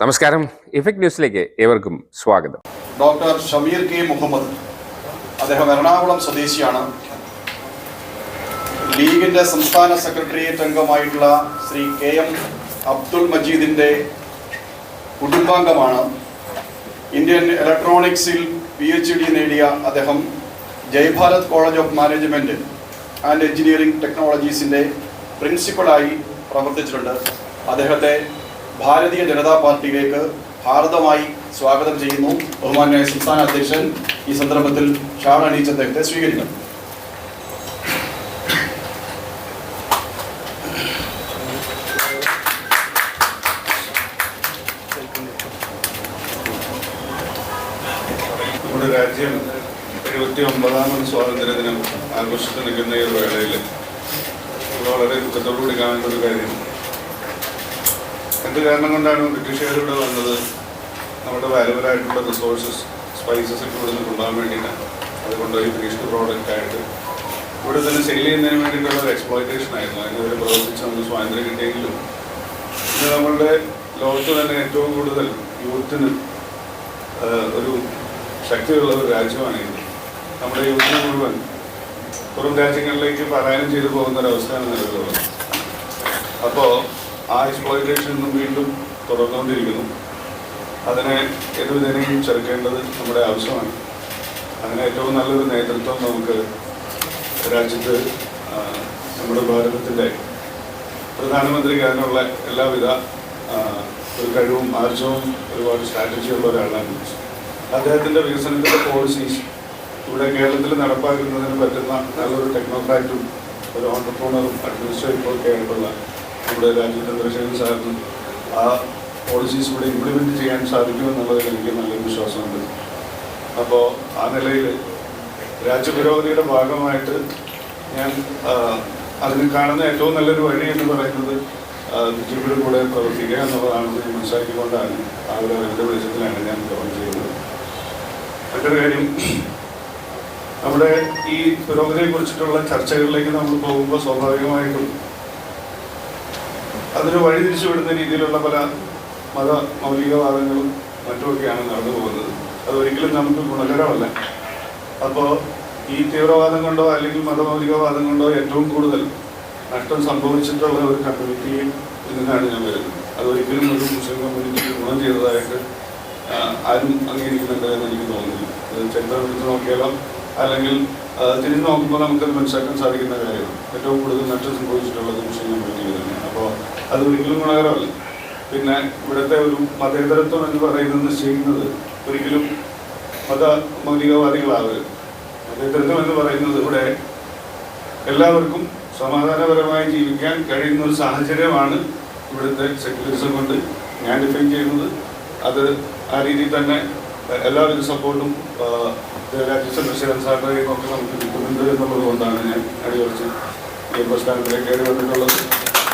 നമസ്കാരം. ഇഫക്ട് ന്യൂസിലേക്ക് ഏവർക്കും സ്വാഗതം. ഡോക്ടർ ഷമീർ കെ മുഹമ്മദ് അദ്ദേഹം എറണാകുളം സ്വദേശിയാണ്. ലീഗിന്റെ സംസ്ഥാന സെക്രട്ടേറിയറ്റ് അംഗമായിട്ടുള്ള ശ്രീ കെ എം അബ്ദുൾ മജീദിന്റെ കുടുംബാംഗമാണ്. ഇന്ത്യൻ ഇലക്ട്രോണിക്സിൽ പി എച്ച് ഡി നേടിയ അദ്ദേഹം Jaibharath college of management and engineering ടെക്നോളജീസിന്റെ പ്രിൻസിപ്പളായി പ്രവർത്തിച്ചിട്ടുണ്ട്. അദ്ദേഹത്തെ ഭാരതീയ ജനതാ പാർട്ടിയിലേക്ക് ഭാരതമായി സ്വാഗതം ചെയ്യുന്നു. ബഹുമാനായ സംസ്ഥാന അധ്യക്ഷൻ ഈ സന്ദർഭത്തിൽ ഷാൻ അണിയിച്ച് അദ്ദേഹത്തെ സ്വീകരിക്കുന്നു. നമ്മുടെ രാജ്യം എഴുപത്തി ഒമ്പതാമത് സ്വാതന്ത്ര്യ ദിനം ആഘോഷിച്ചു നിൽക്കുന്ന ഈ വേളയിൽ വളരെ ദുഃഖത്തോടുകൂടി കാണേണ്ട ഒരു കാര്യം. എന്ത് കാരണം കൊണ്ടാണ് ബ്രിട്ടീഷുകാർ ഇവിടെ വന്നത്? നമ്മുടെ വാലുവലായിട്ടുള്ള റിസോഴ്സസ് സ്പൈസസ് ഒക്കെ ഇവിടെ കൊണ്ടുപോകാൻ വേണ്ടിയിട്ടാണ്. അതുകൊണ്ട് ഈ ഫിനിഷ്ഡ് പ്രോഡക്റ്റ് ആയിട്ട് ഇവിടെ തന്നെ സെയിൽ ചെയ്യുന്നതിന് വേണ്ടിയിട്ടുള്ള ഒരു എക്സ്പ്ലോയിറ്റേഷൻ ആയിരുന്നു. അതിന് ഒരു പ്രവർത്തിച്ച് നമുക്ക് സ്വാതന്ത്ര്യം കിട്ടിയെങ്കിലും ഇന്ന് നമ്മളുടെ ലോകത്ത് തന്നെ ഏറ്റവും കൂടുതൽ യൂത്തിന് ഒരു ശക്തിയുള്ള ഒരു രാജ്യമാണ് നമ്മുടെ യൂത്തിന് മുഴുവൻ പുറം രാജ്യങ്ങളിലേക്ക് പലായനം ചെയ്തു പോകുന്ന ഒരു അവസ്ഥയാണ് നിലവിലുള്ളത്. അപ്പോൾ ആ എക്സ്പ്ലോയിറ്റേഷൻ ഇന്നും വീണ്ടും തുടർന്നുകൊണ്ടിരിക്കുന്നു. അതിനെ ഏതുവിധേനയും ചെറുക്കേണ്ടത് നമ്മുടെ ആവശ്യമാണ്. അങ്ങനെ ഏറ്റവും നല്ലൊരു നേതൃത്വം നമുക്ക് രാജ്യത്ത് നമ്മുടെ ഭാരതത്തിന്റെ പ്രധാനമന്ത്രിക്ക് അതിനുള്ള എല്ലാവിധ ഒരു കഴിവും ആർജവും ഒരുപാട് സ്ട്രാറ്റജിയുള്ള ഒരാളാണ് അദ്ദേഹത്തിന്റെ വികസനത്തിന്റെ പോളിസീസ് ഇവിടെ കേരളത്തിൽ നടപ്പാക്കുന്നതിന് പറ്റുന്ന നല്ലൊരു ടെക്നോക്രാറ്റും ഒരു ഓണ്ടർപ്രോണറും അഡ്മിനിസ്ട്രേറ്ററും ഒക്കെ ആയിട്ടുള്ള നമ്മുടെ രാജ്യ ചന്ദ്രശേഖരൻ സാറിന് ആ പോളിസീസ് ഇവിടെ ഇംപ്ലിമെന്റ് ചെയ്യാൻ സാധിക്കുമെന്നുള്ളതിൽ എനിക്ക് നല്ലൊരു വിശ്വാസമുണ്ട്. അപ്പോൾ ആ നിലയിൽ രാജ്യപുരോഗതിയുടെ ഭാഗമായിട്ട് ഞാൻ അതിന് കാണുന്ന ഏറ്റവും നല്ലൊരു വഴി എന്ന് പറയുന്നത് ബിജെപിയുടെ കൂടെ പ്രവർത്തിക്കുക എന്നുള്ളതാണെന്ന് ഞാൻ മനസ്സിലാക്കിക്കൊണ്ടാണ് ആ ഒരു അവരുടെ വെളിച്ചത്തിലാണ് ഞാൻ ഗവൺ ചെയ്യുന്നത്. മറ്റൊരു കാര്യം നമ്മുടെ ഈ പുരോഗതിയെ കുറിച്ചിട്ടുള്ള ചർച്ചകളിലേക്ക് നമ്മൾ പോകുമ്പോൾ സ്വാഭാവികമായിട്ടും അതൊരു വഴി തിരിച്ചുവിടുന്ന രീതിയിലുള്ള പല മത മൗലികവാദങ്ങളും മറ്റുമൊക്കെയാണ് നടന്നു പോകുന്നത്. അതൊരിക്കലും നമുക്ക് ഗുണകരമല്ല. അപ്പോൾ ഈ തീവ്രവാദം കൊണ്ടോ അല്ലെങ്കിൽ മതമൗലികവാദം കൊണ്ടോ ഏറ്റവും കൂടുതൽ നഷ്ടം സംഭവിച്ചിട്ടുള്ള ഒരു കമ്മ്യൂണിറ്റിയിൽ നിന്നാണ് ഞാൻ വരുന്നത്. അതൊരിക്കലും ഒരു മുസ്ലിം കമ്മ്യൂണിറ്റിക്ക് ഗുണം ചെയ്തതായിട്ട് ആരും അംഗീകരിക്കുന്നുണ്ട് എന്ന് എനിക്ക് തോന്നുന്നില്ല. ചരിത്രം എടുത്ത് നോക്കിയാലോ? അല്ലെങ്കിൽ തിരിഞ്ഞു നോക്കുമ്പോൾ നമുക്കത് മനസ്സിലാക്കാൻ സാധിക്കുന്ന കാര്യമാണ്. ഏറ്റവും കൂടുതൽ നഷ്ടം സംഭവിച്ചിട്ടുള്ളത് മുസ്ലിം കമ്മ്യൂണിറ്റിയിൽ തന്നെയാണ്. അത് ഒരിക്കലും ഗുണകരമല്ല. പിന്നെ ഇവിടുത്തെ ഒരു മതേതരത്വം എന്ന് പറയുന്നത് നിശ്ചയിക്കുന്നത് ഒരിക്കലും മത മൗലികവാദികളാവരുത് മതേതരത്വം എന്ന് പറയുന്നത് ഇവിടെ എല്ലാവർക്കും സമാധാനപരമായി ജീവിക്കാൻ കഴിയുന്ന ഒരു സാഹചര്യമാണ് ഇവിടുത്തെ സെക്യുലറിസം കൊണ്ട് ഞാൻ ഡിഫൈൻ ചെയ്യുന്നത്. അത് ആ രീതിയിൽ തന്നെ എല്ലാവിധ സപ്പോർട്ടും രാജ്യ ചന്ദ്രശേഖരൻ സാറിന്റെയും ഒക്കെ നമുക്ക് കിട്ടുന്നുണ്ട് എന്നുള്ളത് കൊണ്ടാണ് ഞാൻ അടിയുറച്ച് ഈ പ്രസ്ഥാനത്തിലേക്ക് കയറി വന്നിട്ടുള്ളത്.